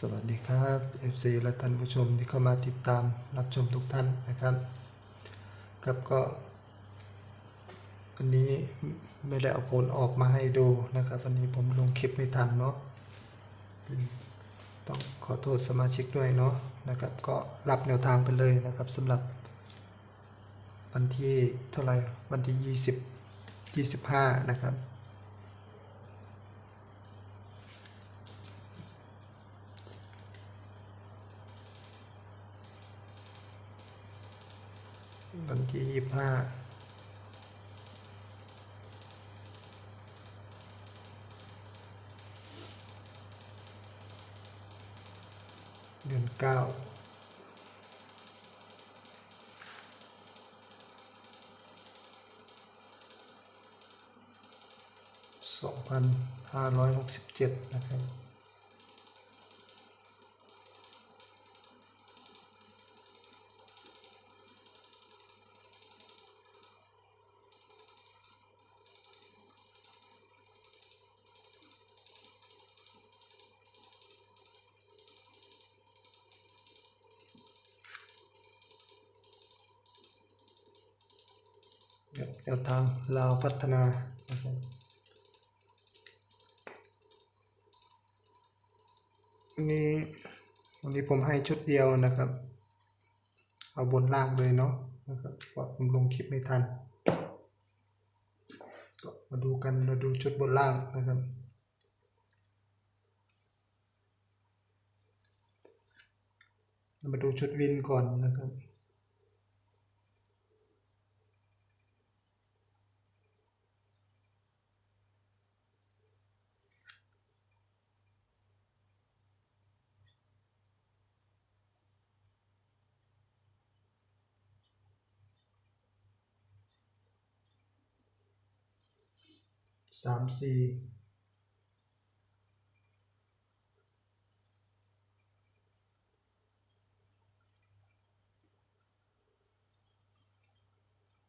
สวัสดีครับ FC และท่านผู้ชมที่เข้ามาติดตามรับชมทุกท่านนะครับ ครับก็วันนี้ไม่ได้เอาผลออกมาให้ดูนะครับ วันนี้ผมลงคลิปไม่ทันเนาะต้องขอโทษสมาชิกด้วยเนาะนะครับ ก็รับแนวทางไปเลยนะครับสำหรับ วันที่เท่าไหร่วันที่ 20 25 นะครับ วันที่ยี่สิบ ห้าเดือนเก้าสองพันห้าร้อยหกสิบเจ็ดนะครับ แนวทางลาวพัฒนานะครับนี่วันนี้ผมให้ชุดเดียวนะครับ เอาบนล่างเลยเนาะนะครับเพราะผมลงคลิปไม่ทันมาดูกันมาดูชุดบนล่างนะครับมาดูชุดวินก่อนนะครับ สามสี่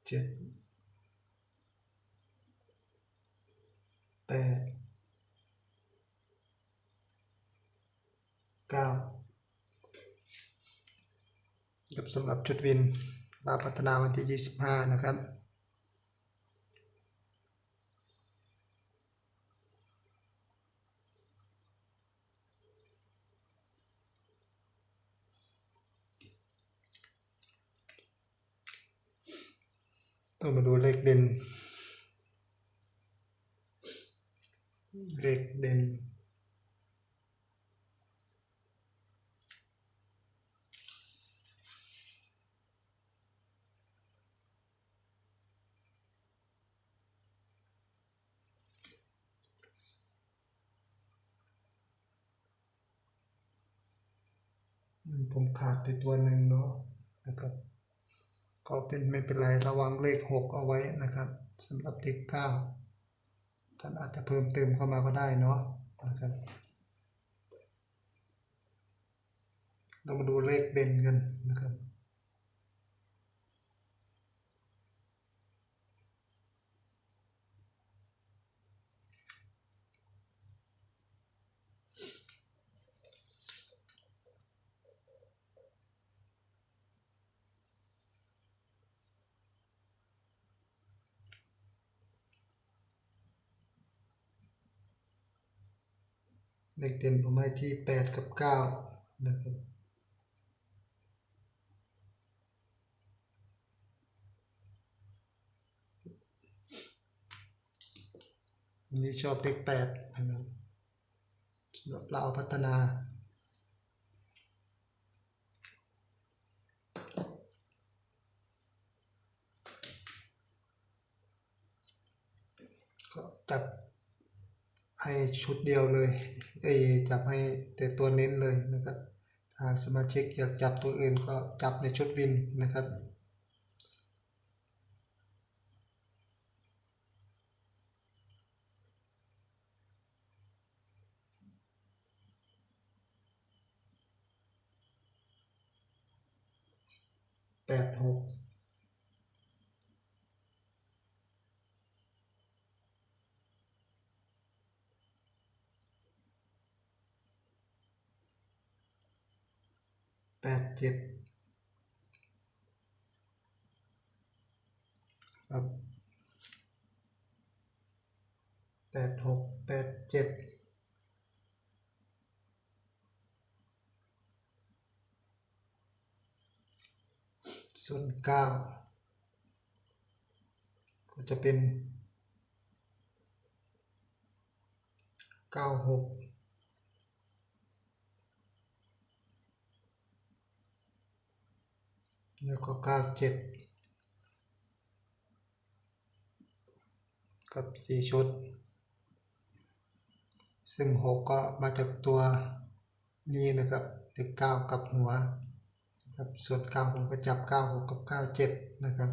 เจ็ดแปดเก้าครับสำหรับจุดวินลาพัฒนาวันที่ 25 นะครับ ต้องมาดูเลขเด่น เลขเด่น ผมขาดไปตัวหนึ่งเนาะนะครับ ก็เป็นไม่เป็นไรระวังเลขหกเอาไว้นะครับสำหรับเลขเก้าท่านอาจจะเพิ่มเติมเข้ามาก็ได้เนาะนะครับเรามาดูเลขเด่นกัน เลขเด่นผมให้ที่แปดกับเก้านะครับวันนี้ชอบเลขแปดนะครับสำหรับเราพัฒนา ก็จับให้ชุดเดียวเลย จับให้แต่ตัวเน้นเลยนะครับทาสมาชิกอยากจับตัวอื่นก็จับในชุดวินนะครับแปดหก แปดเจ็ดครับแปดหกแปดเจ็ดส่วนเก้าก็จะเป็นเก้าหก แล้วก็เก้าเจ็ดกับสี่ชุด ซึ่งหกก็มาจากตัวนี้นะครับเลขเก้ากับหัวครับส่วนเก้าผมก็จับเก้าหกกับเก้าเจ็ดนะครับ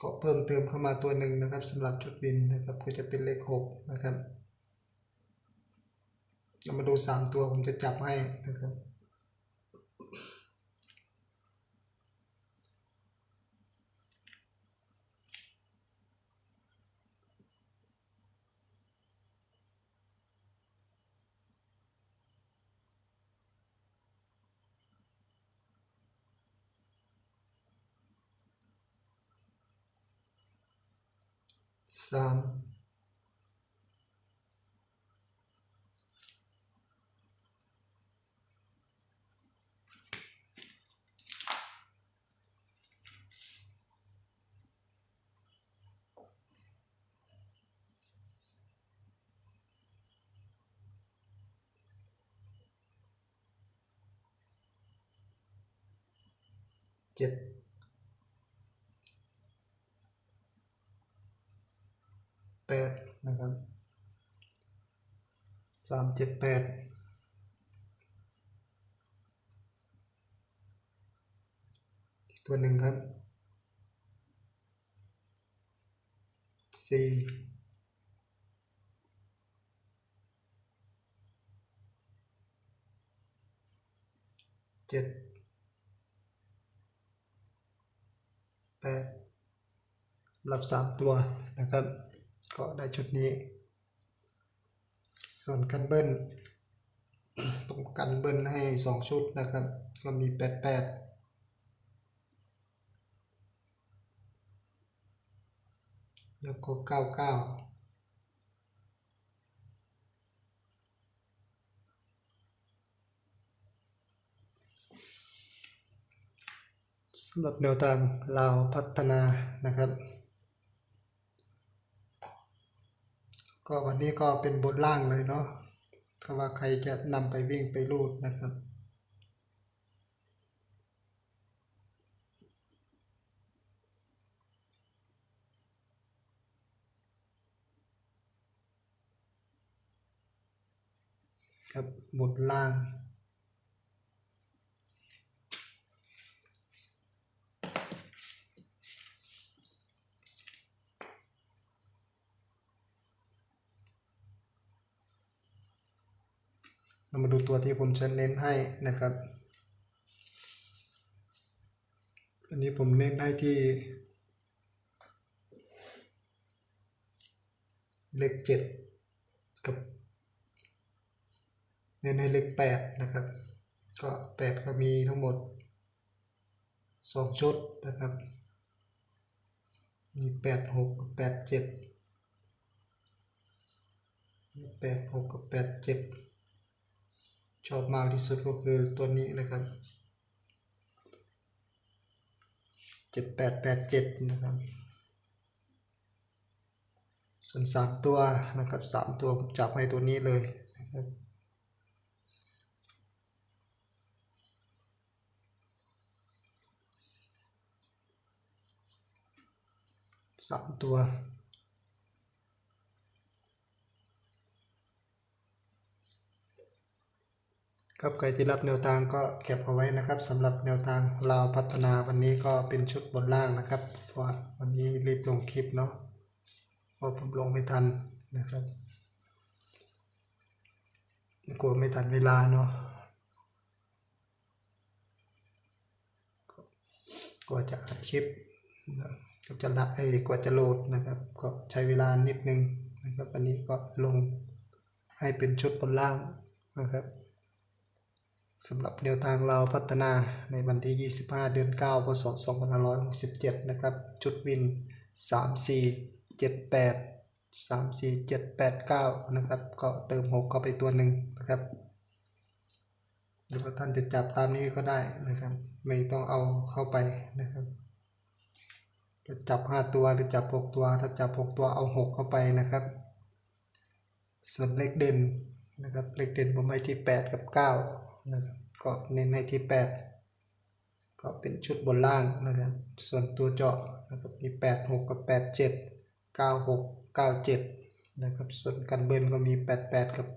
ก็เพิ่มเติมเข้ามาตัวหนึ่งนะครับสำหรับชุดบินนะครับก็จะเป็นเลขหกนะครับ เรามาดูสามตัวผมจะจับให้นะครับส เจ็ดแปดนะครับสามเจ็ดแปดตัวหนึ่งครับสี่เจ็ดแปด สำหรับสามตัวนะครับ ก็ได้ชุดนี้ ส่วนกันเบิ้ลผมกันเบิ้ลให้สองชุดนะครับ ก็มีแปดแปดแล้วก็เก้าเก้าสำหรับแนวทางลาวพัฒนานะครับ ก็วันนี้ก็เป็นบทล่างเลยเนาะก็ว่าใครจะนำไปวิ่งไปรูดนะครับครับบทล่าง เรามาดูตัวที่ผมจะเน้นให้นะครับ อันนี้ผมเน้นให้ที่เลขเจ็ดกับเน้นให้เลขแปดนะครับ ก็แปดก็มีทั้งหมดสองชุดนะครับ มีแปดหกกับแปดเจ็ดแปดหกกับแปดเจ็ด ชอบมากที่สุดก็คือตัวนี้นะครับเจ็ดแปดแปดเจ็ดนะครับ ส่วนสามตัวนะครับสามตัวจับให้ตัวนี้เลยนะครับสามตัว ครับใครที่รับแนวทางก็เก็บเอาไว้นะครับสำหรับแนวทางลาวพัฒนาวันนี้ก็เป็นชุดบนล่างนะครับเพราะวันนี้รีบลงคลิปเนาะเพราะผมลงไม่ทันนะครับกลัวไม่ทันเวลาเนาะกว่าจะอัดคลิปก็จะละไอ้กว่าจะโหลดนะครับ ก็ใช้เวลานิดนึงนะครับอันนี้ก็ลงให้เป็นชุดบนล่างนะครับ สำหรับแนวทางเราพัฒนาในวันที่ 25 เดือน 9 พศ 2567 นะครับ จุดวิน 3478 34789 นะครับ ก็เติม 6 เข้าไปตัวหนึ่งนะครับหรือว่าท่านจะจับตามนี้ก็ได้นะครับ ไม่ต้องเอาเข้าไปนะครับจะจับ 5 ตัวหรือจับ 6 ตัว ถ้าจับ 6 ตัวเอา 6 เข้าไปนะครับ ส่วนเลขเด่นนะครับเลขเด่นผมให้ที่ 8 กับ 9 นะครับก็เน้นให้ที่ 8 ก็เป็นชุดบนล่างนะครับ ส่วนตัวเจาะนะครับมี 8 6 กับ 8 7 9 6 9 7 นะครับ ส่วนกันเบิ้ลก็มี 8 8 กับ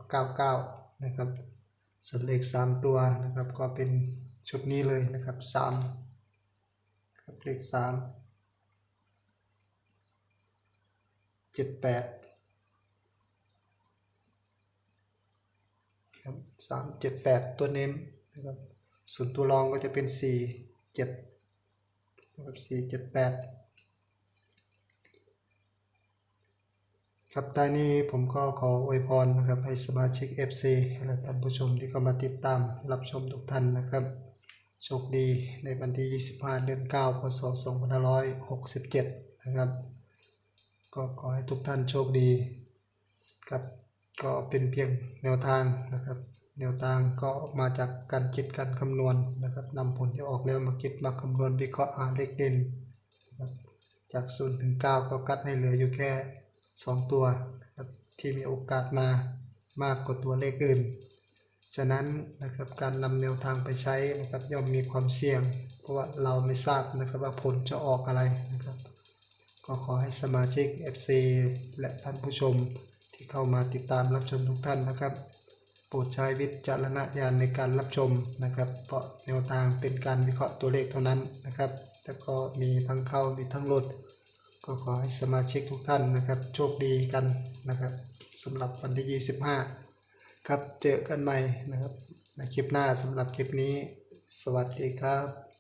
99 นะครับ ส่วนเลข 3 ตัวนะครับ ก็เป็นชุดนี้เลยนะครับ3ครับเลข 3 7 ครับสามเจ็ดแปดตัวเน้นนะครับส่วนตัวรองก็จะเป็นสี่เจ็ดนะครับสี่เจ็ดแปดครับท้นี้ผมก็ขออวยพรนะครับให้สมาชิก FC และท่านผู้ชมที่เข้ามาติดตามรับชมทุกท่านนะครับโชคดีในวันที่ 25 เดือน 9 พศ 2567 นะครับ ก็ขอให้ทุกท่านโชคดีครับ ก็เป็นเพียงแนวทางนะครับ แนวทางก็มาจากการคิดการคำนวณนะครับนำผลที่ออกแล้วมาคิดมาคำนวณวิเคราะห์หาเลขเด่นนะครับจาก0ถึง9ก็กัดให้เหลืออยู่แค่ 2 ตัวนะครับที่มีโอกาสมามากกว่าตัวเลขอื่น ฉะนั้นนะครับการนำแนวทางไปใช้นะครับย่อมมีความเสี่ยง เพราะว่าเราไม่ทราบนะครับว่าผลจะออกอะไรนะครับ ก็ขอให้สมาชิก FC และท่านผู้ชม เข้ามาติดตามรับชมทุกท่านนะครับ โปรดใช้วิจารณญาณในการรับชมนะครับ เพราะแนวทางเป็นการวิเคราะห์ตัวเลขเท่านั้นนะครับแล้วก็มีทั้งเข้ามีทั้งหลุด ก็ขอให้สมาชิกทุกท่านนะครับ โชคดีกันนะครับสำหรับวันที่ 25 ครับเจอกันใหม่นะครับในคลิปหน้าสำหรับคลิปนี้ สวัสดีครับ